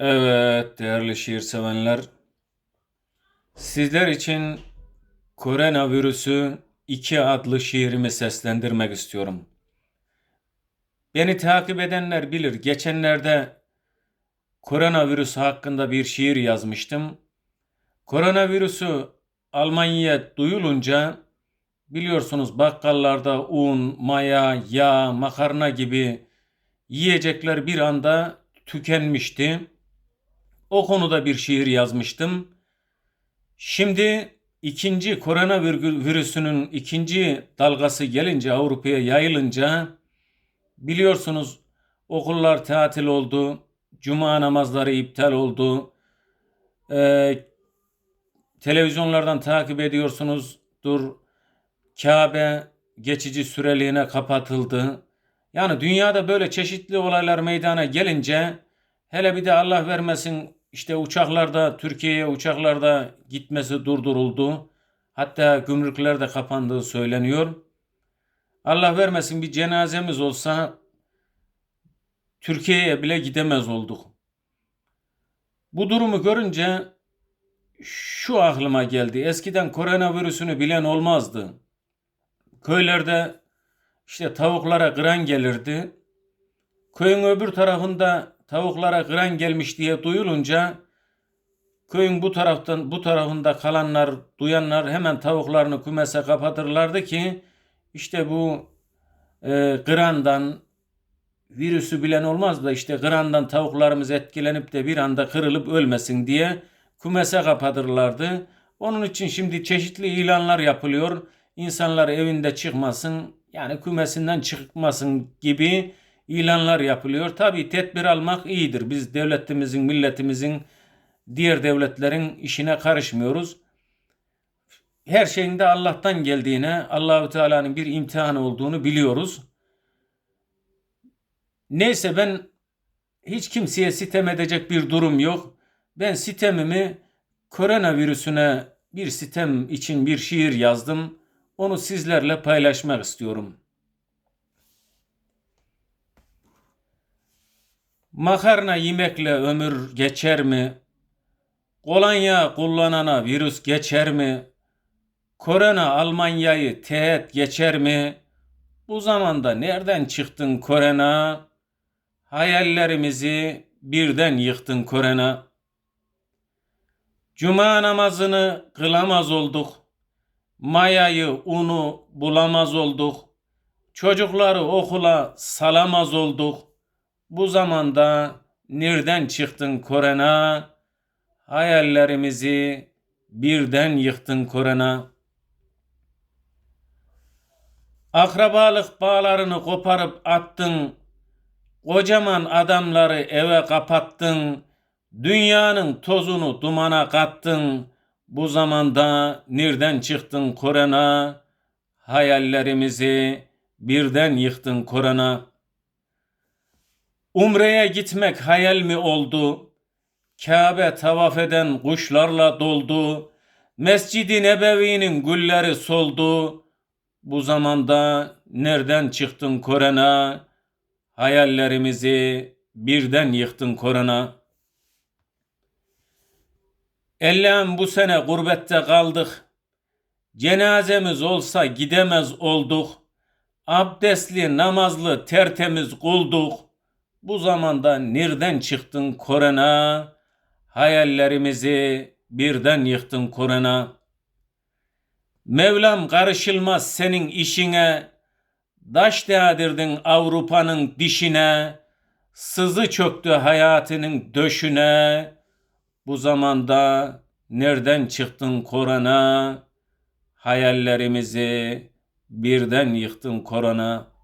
Evet değerli şiir sevenler. Sizler için Koronavirüsü 2 adlı şiirimi seslendirmek istiyorum. Beni takip edenler bilir. Geçenlerde koronavirüs hakkında bir şiir yazmıştım. Koronavirüsü Almanya'ya duyulunca biliyorsunuz bakkallarda un, maya, yağ, makarna gibi yiyecekler bir anda tükenmişti. O konuda bir şiir yazmıştım. Şimdi ikinci koronavirüsünün ikinci dalgası gelince Avrupa'ya yayılınca biliyorsunuz okullar tatil oldu. Cuma namazları iptal oldu. Ee, televizyonlardan takip ediyorsunuz. Dur Kabe geçici süreliğine kapatıldı. Yani dünyada böyle çeşitli olaylar meydana gelince hele bir de Allah vermesin işte uçaklarda Türkiye'ye uçaklarda gitmesi durduruldu. Hatta gümrükler de kapandığı söyleniyor. Allah vermesin bir cenazemiz olsa Türkiye'ye bile gidemez olduk. Bu durumu görünce şu aklıma geldi. Eskiden koronavirüsünü bilen olmazdı. Köylerde işte tavuklara kıran gelirdi. Köyün öbür tarafında tavuklara kıran gelmiş diye duyulunca köyün bu taraftan bu tarafında kalanlar, duyanlar hemen tavuklarını kümese kapatırlardı ki işte bu e, kırandan virüsü bilen olmaz da işte kırandan tavuklarımız etkilenip de bir anda kırılıp ölmesin diye kümese kapatırlardı. Onun için şimdi çeşitli ilanlar yapılıyor. İnsanlar evinde çıkmasın, yani kümesinden çıkmasın gibi ilanlar yapılıyor. Tabii tedbir almak iyidir. Biz devletimizin, milletimizin, diğer devletlerin işine karışmıyoruz. Her şeyin de Allah'tan geldiğine, Allahü Teala'nın bir imtihanı olduğunu biliyoruz. Neyse ben hiç kimseye sitem edecek bir durum yok. Ben sitemimi koronavirüsüne bir sitem için bir şiir yazdım. Onu sizlerle paylaşmak istiyorum. Makarna yemekle ömür geçer mi? Kolonya kullanana virüs geçer mi? Korona Almanya'yı teğet geçer mi? Bu zamanda nereden çıktın korona? Hayallerimizi birden yıktın korona. Cuma namazını kılamaz olduk. Mayayı, unu bulamaz olduk. Çocukları okula salamaz olduk. Bu zamanda nereden çıktın korona? Hayallerimizi birden yıktın korona. Akrabalık bağlarını koparıp attın. Kocaman adamları eve kapattın. Dünyanın tozunu dumana kattın. Bu zamanda nereden çıktın korona? Hayallerimizi birden yıktın korona. Umre'ye gitmek hayal mi oldu? Kabe tavaf eden kuşlarla doldu. Mescid-i Nebevi'nin gülleri soldu. Bu zamanda nereden çıktın korona? Hayallerimizi birden yıktın korona. Ellem bu sene gurbette kaldık. Cenazemiz olsa gidemez olduk. Abdestli, namazlı, tertemiz kulduk. Bu zamanda nereden çıktın korona? Hayallerimizi birden yıktın korona. Mevlam karışılmaz senin işine. Daş değdirdin Avrupa'nın dişine. Sızı çöktü hayatının döşüne. Bu zamanda nereden çıktın korona? Hayallerimizi birden yıktın korona.